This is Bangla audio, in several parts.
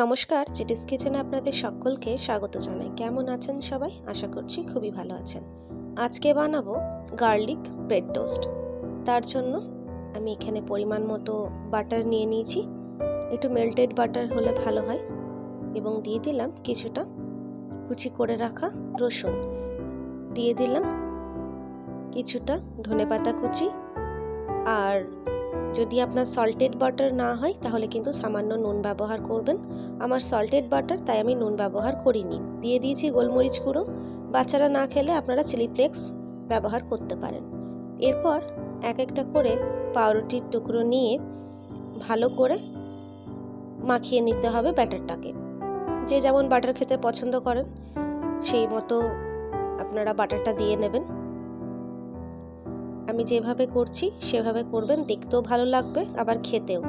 নমস্কার চিটিস কিচেনে আপনাদের সকলকে স্বাগত জানাই। কেমন আছেন সবাই? আশা করছি খুবই ভালো আছেন। আজকে বানাবো গার্লিক ব্রেড টোস্ট তার জন্য আমি এখানে পরিমাণ মতো বাটার নিয়ে নিয়েছি। একটু মেল্টেড বাটার হলে ভালো হয়। এবং দিয়ে দিলাম কিছুটা কুচি করে রাখা রসুন। দিয়ে দিলাম কিছুটা ধনেপাতা কুচি আর যদি আপনার সল্টেড বাটার না হয়, তাহলে কিন্তু সামান্য নুন ব্যবহার করবেন। আমার সল্টেড বাটার তাই আমি নুন ব্যবহার করিনি। দিয়ে দিয়েছি গোলমরিচ গুঁড়ো। বাচ্চারা না খেলে আপনারা চিলি ফ্লেক্স ব্যবহার করতে পারেন। এরপর এক একটা করে পাউরুটির টুকরো নিয়ে ভালো করে মাখিয়ে নিতে হবে ব্যাটারটাকে। যে যেমন বাটার খেতে পছন্দ করেন, সেই মতো আপনারা বাটারটা দিয়ে নেবেন। আমি যেভাবে করছি, সেভাবে করবেন, দেখতেও ভালো লাগবে, আবার খেতেও।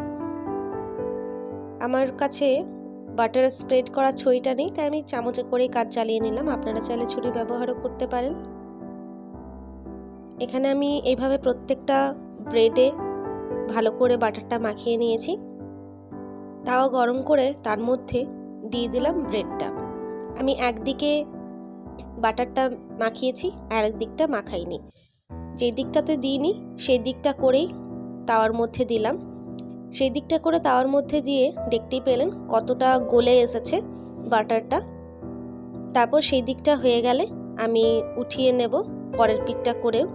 আমার কাছে বাটার স্প্রেড করা ছইটা নেই, তাই আমি চামচে করেই কাজ চালিয়ে নিলাম। আপনারা চাইলে ছুরি ব্যবহারও করতে পারেন। এখানে আমি এইভাবে প্রত্যেকটা ব্রেডে ভালো করে বাটারটা মাখিয়ে নিয়েছি। তাও গরম করে তার মধ্যে দিয়ে দিলাম ব্রেডটা আমি একদিকে বাটারটা মাখিয়েছি, আর একদিকটা মাখাইনি। যে দিকটাতে দিইনি, সেই দিকটা করেই তাওয়ার মধ্যে দিলাম। সেই দিকটা করে তাওয়ার মধ্যে দিয়ে দেখতেই পেলেন কতটা গলে এসেছে বাটারটা। তারপর সেই দিকটা হয়ে গেলে আমি উঠিয়ে নেব পরের পিঠটা করেও।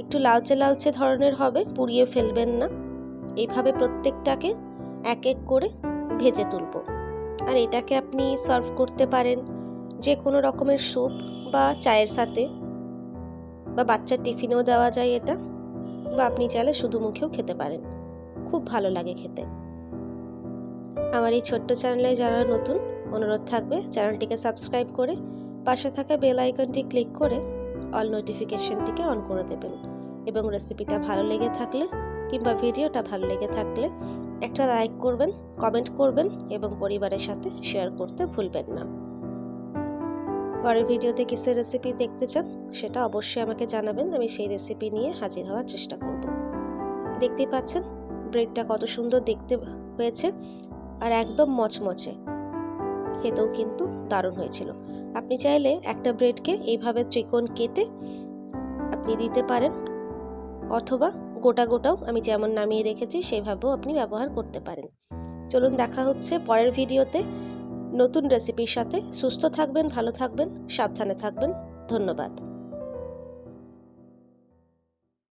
একটু লালচে লালচে ধরনের হবে, পুড়িয়ে ফেলবেন না। এইভাবে প্রত্যেকটাকে এক এক করে ভেজে তুলব। আর এটাকে আপনি সার্ভ করতে পারেন যে কোনো রকমের স্যুপ বা চায়ের সাথে। বা বাচ্চার টিফিনেও দেওয়া যায় এটা, বা আপনি চাইলে শুধু মুখেও খেতে পারেন। খুব ভালো লাগে খেতে। আমার এই ছোট্ট চ্যানেলে যারা নতুন, অনুরোধ থাকবে চ্যানেলটিকে সাবস্ক্রাইব করে পাশে থাকা বেল আইকনটি ক্লিক করে অল নোটিফিকেশনটিকে অন করে দেবেন এবং রেসিপিটা ভালো লেগে থাকলে কিংবা ভিডিওটা ভালো লেগে থাকলে একটা লাইক করবেন, কমেন্ট করবেন এবং পরিবারের সাথে শেয়ার করতে ভুলবেন না। পরের ভিডিওতে কিসের রেসিপি দেখতে চান, সেটা অবশ্যই আমাকে জানাবেন, আমি সেই রেসিপি নিয়ে হাজির হওয়ার চেষ্টা করব। দেখতেই পাচ্ছেন ব্রেডটা কত সুন্দর দেখতে হয়েছে আর একদম মচমচে। খেতেও কিন্তু দারুণ হয়েছিল। আপনি চাইলে একটা ব্রেডকে এইভাবে ত্রিকোণ কেটে আপনি দিতে পারেন, অথবা গোটা গোটাও আমি যেমন নামিয়ে রেখেছি, সেভাবেও আপনি ব্যবহার করতে পারেন। চলুন দেখা হচ্ছে পরের ভিডিওতে। নতুন রেসিপির সাথে সুস্থ থাকবেন ভালো থাকবেন সাবধানে থাকবেন। ধন্যবাদ।